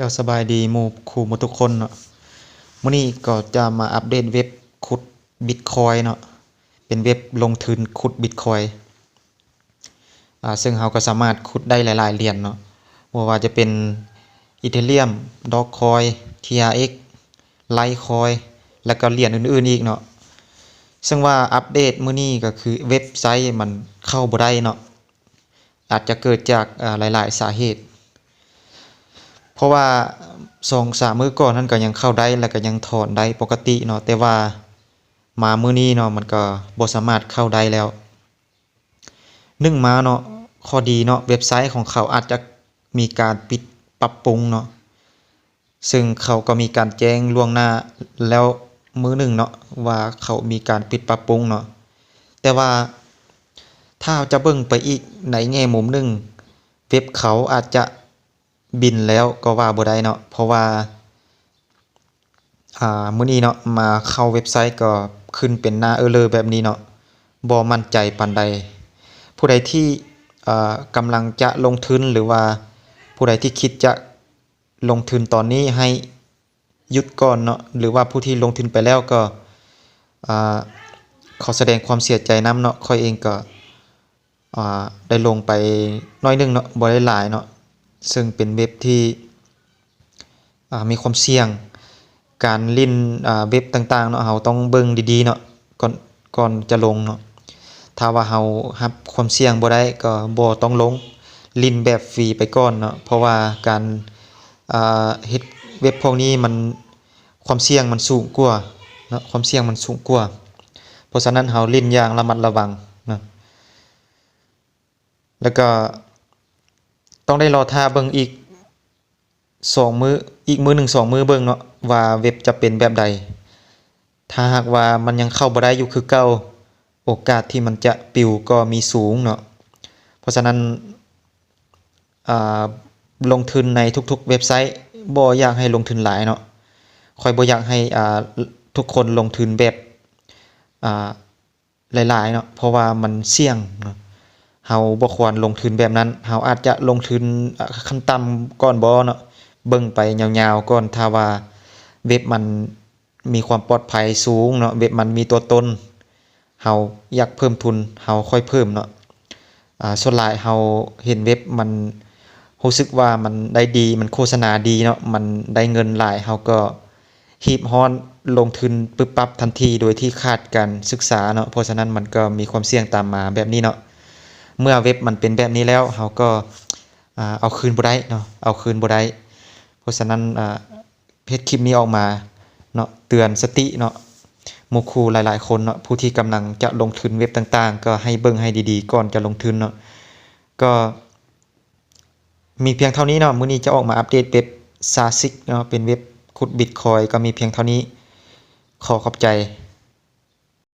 ก็สบายดีมูคูมูทุกคนเนาะมื้อนี้ก็จะมาอัปเดตเว็บขุดบิตคอยน์เนาะเป็นเว็บลงทุนขุดบิตคอยน์อ่าซึ่งเราก็สามารถขุดได้หลายๆเหรียญเนาะบ่ว่าจะเป็น Ethereum Dogecoin TRX Litecoin แล้วก็เหรียญอื่นๆอีกเนาะซึ่งว่าอัปเดตมื้อนี้ก็คือเว็บไซต์มันเข้าบ่ได้เนาะอาจจะเกิดจากหลายๆสาเหตุ เพราะว่าสองสามมื้อก่อนนั้นก็ยังเข้าได้แล้วก็ยังถอนได้ปกติเนาะแต่ว่ามามื้อนี้เนาะมันก็บ่สามารถเข้าได้แล้วนึ่งมาเนาะข้อดีเนาะเว็บไซต์ของเขาอาจจะมีการปิดปรับปรุงเนาะซึ่งเขาก็มีการแจ้งล่วงหน้าแล้วมื้อหนึ่งเนาะว่าเขามีการปิดปรับปรุงเนาะแต่ว่าถ้าจะเบิ่งไปอีกในแง่มุมหนึ่งเว็บเขาอาจจะ บินแล้วก็ว่าบ่ได้เนาะเพราะว่าอ่ามื้อนี้เนาะมาเข้าเว็บไซต์ก็ขึ้นเป็นหน้า error แบบนี้เนาะบ่มั่นใจปานใด ผู้ใดที่อ่ากำลังจะลงทุนหรือว่าผู้ใดที่คิดจะลงทุนตอนนี้ให้หยุดก่อนเนาะหรือว่าผู้ที่ลงทุนไปแล้วก็อ่าขอแสดงความเสียใจนํเนาะข้อยเองก็อ่าได้ลงไปน้อยนึงเนาะบ่ได้หลายเนาะ ซึ่งเป็นเว็บที่มีความเสี่ยง การลินเว็บต่างๆเนาะเราต้องเบิ่งดีๆเนาะก่อนก่อนจะลงเนาะถ้าว่าเรารับความเสี่ยงบ่ได้ก็บ่ต้องลงลินแบบฟรีไปก่อนเนาะเพราะว่าการเฮ็ดเว็บพวกนี้มันความเสี่ยงมันสูงกว่าเนาะความเสี่ยงมันสูงกว่าเพราะฉะนั้นเราลินอย่างระมัดระวังนะแล้วก็ ต้องได้รอท่าเบิ่งอีกสองมือ้ออีกมือหนึ่งสองมือเบิ่งเนาะว่าเว็บจะเป็นแบบใด ถ้าหากว่ามันยังเข้าบ่ได้อยู่คือเก่าโอกาสที่มันจะปิวก็มีสูงเนาะเพราะฉะนั้นลงทุนในทุกๆ เว็บไซต์บ่อยากให้ลงทุนหลายเนาะข้อยบ่อยากให้ทุกคนลงทุนแบบหลายๆเนาะเพราะว่ามันเสี่ยงเนาะ เราบ่ควรลงทุนแบบนั้นเราอาจจะลงทุนขั้นต่ำก่อนบ่เนาะเบิ่งไปยาวๆก่อนถ้าว่าเว็บมันมีความปลอดภัยสูงเนาะเว็บมันมีตัวตนเราอยากเพิ่มทุนเราค่อยเพิ่มเนาะอ่าส่วนหลายเราเห็นเว็บมันรู้สึกว่ามันได้ดีมันโฆษณาดีเนาะมันได้เงินหลายเราก็รีบร้อนลงทุนปึ๊บปั๊บทันทีโดยที่ขาดการศึกษาเนาะเพราะฉะนั้นมันก็มีความเสี่ยงตามมาแบบนี้เนาะ เมื่อเว็บมันเป็นแบบนี้แล้วเราก็เอาคืนบ่ได้เนาะเอาคืนบ่ได้เพราะฉะนั้นเพจคลิปนี้ออกมาเนาะเตือนสติเนาะมูคูหลายๆ คนเนาะผู้ที่กำลังจะลงทุนเว็บต่างๆ ก็ให้เบิ่งให้ดีๆ ก่อนจะลงทุนเนาะก็มีเพียงเท่านี้เนาะมื้อนี้จะออกมาอัปเดตเว็บ SASIC เนาะเป็นเว็บขุดบิตคอยก็มีเพียงเท่านี้ขอขอบใจ